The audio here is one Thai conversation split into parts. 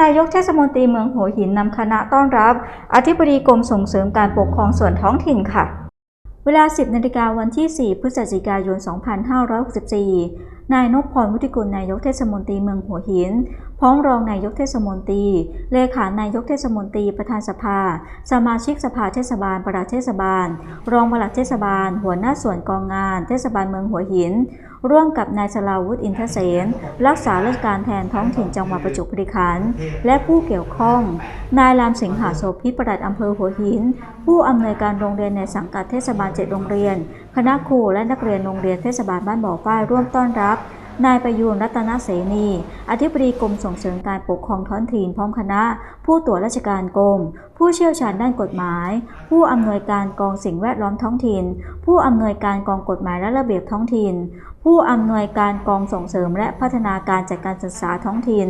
นายกเทศมนตรีเมืองหัวหินนำคณะต้อนรับ อธิบดีกรมส่งเสริมการปกครองส่วนท้องถิ่นค่ะ เวลา 10นาฬิกาวันที่ 4 พฤศจิกายน 2564 นายนพพรวุฒิกุลนายกเทศมนตรีเมืองหัวหินพร้อมรองนายกเทศมนตรี เลขานายกเทศมนตรีประธานสภา สมาชิกสภาเทศบาล ประหลัดเทศบาล รองประหลัดเทศบาล หัวหน้าส่วนกองงาน เทศบาลเมืองหัวหิน ร่วมกับนายสลาวุฒิอินทเสนรักษาราชการแทนท้องถิ่นจังหวัดประจวบคีรีขันธ์และผู้เกี่ยวข้อง นายรามสิงหาโสภิปลัดอำเภอหัวหิน ผู้อำนวยการโรงเรียนในสังกัดเทศบาลเจ็ดโรงเรียน คณะครูและนักเรียนโรงเรียนเทศบาลบ้านบ่อฝ้ายร่วมต้อนรับนายประยูรรัตนเสนี อธิบดีกรมส่งเสริมการปกครองท้องถิ่นพร้อมคณะ ผู้ตรวจราชการกรม ผู้เชี่ยวชาญด้านกฎหมาย ผู้อำนวยการกองสิ่งแวดล้อมท้องถิ่น ผู้อำนวยการกองกฎหมายและระเบียบท้องถิ่น ผู้อำนวยการกองส่งเสริมและพัฒนาการจัดการศึกษาท้องถิ่น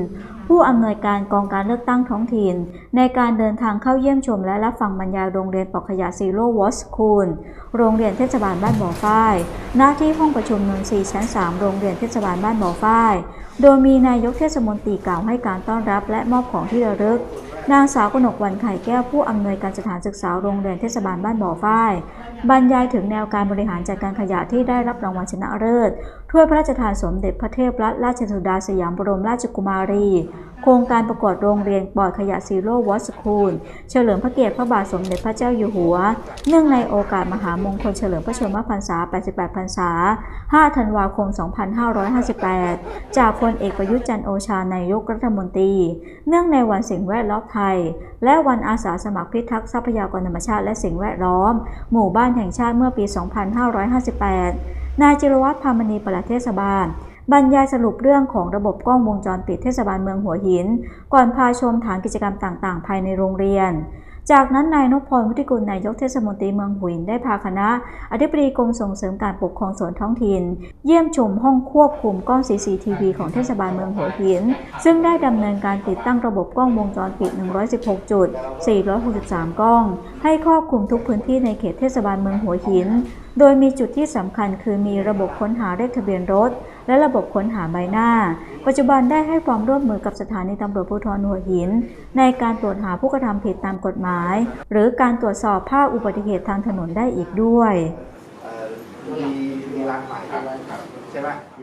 ผู้อำนวยการกองการเลือกตั้งท้องถิ่น ในการเดินทางเข้าเยี่ยมชมและรับฟังบรรยายโรงเรียนปอกขยะซีโร่วอสคูล โรงเรียนเทศบาลบ้านบ่อฝ้าย หน้าที่ห้องประชุมนนทรีชั้น 3 โรงเรียนเทศบาลบ้านบ่อฝ้าย โดยมีนายกเทศมนตรีกล่าวให้การต้อนรับและมอบของที่ระลึก นางสาวกนกวันไข่แก้วผู้อำนวยการสถานศึกษาโรงเรียนเทศบาลบ้านบ่อฝ้าย บรรยายถึงแนวการบริหารจัดการขยะที่ได้รับรางวัลชนะเลิศ ถ้วยพระราชทานสมเด็จพระเทพรัตนราชสุดาสยามบรมราชกุมารี โครงการประกวดโรงเรียนปลอดขยะซีโร่วอสคูล เฉลิมพระเกียรติพระบาทสมเด็จพระเจ้าอยู่หัว เนื่องในโอกาสมหามงคลเฉลิมพระชนมพรรษา 88 พรรษา 5 ธันวาคม 2558 จากพลเอกประยุทธ์จันโอชานายกรัฐมนตรี เนื่องในวันสิ่งแวดล้อมไทย และวันอาสาสมัครพิทักษ์ทรัพยากรธรรมชาติและสิ่งแวดล้อม หมู่บ้านแห่งชาติเมื่อปี 2558 นายจิรวัตรพามณีปลัดเทศบาล บรรยายสรุปเรื่องของระบบกล้องวงจรปิดเทศบาลเมืองหัวหิน ก่อนพาชมฐานกิจกรรมต่างๆ ภายในโรงเรียน จากนั้นนายนพพรวุฒิกุลนายกเทศมนตรีเมืองหัวหินได้พาคณะ อธิบดีกรมส่งเสริมการปกครองส่วนท้องถิ่น เยี่ยมชมห้องควบคุมกล้อง CCTV ของเทศบาลเมืองหัวหิน ซึ่งได้ดำเนินการติดตั้งระบบกล้องวงจรปิด 116 จุด 463 กล้อง ให้ครอบคลุมทุกพื้นที่ในเขตเทศบาลเมืองหัวหิน โดยมีจุดที่สำคัญคือมีระบบค้นหาเลขทะเบียนรถ และระบบค้นหาใบหน้า ปัจจุบันได้ให้ความร่วมมือกับสถานีตำรวจภูธรหัวหิน ในการตรวจหาผู้กระทำผิดตามกฎหมาย หรือการตรวจสอบภาพอุบัติเหตุทางถนนได้อีกด้วยมีมีรังใหม่ครับใช่ไหม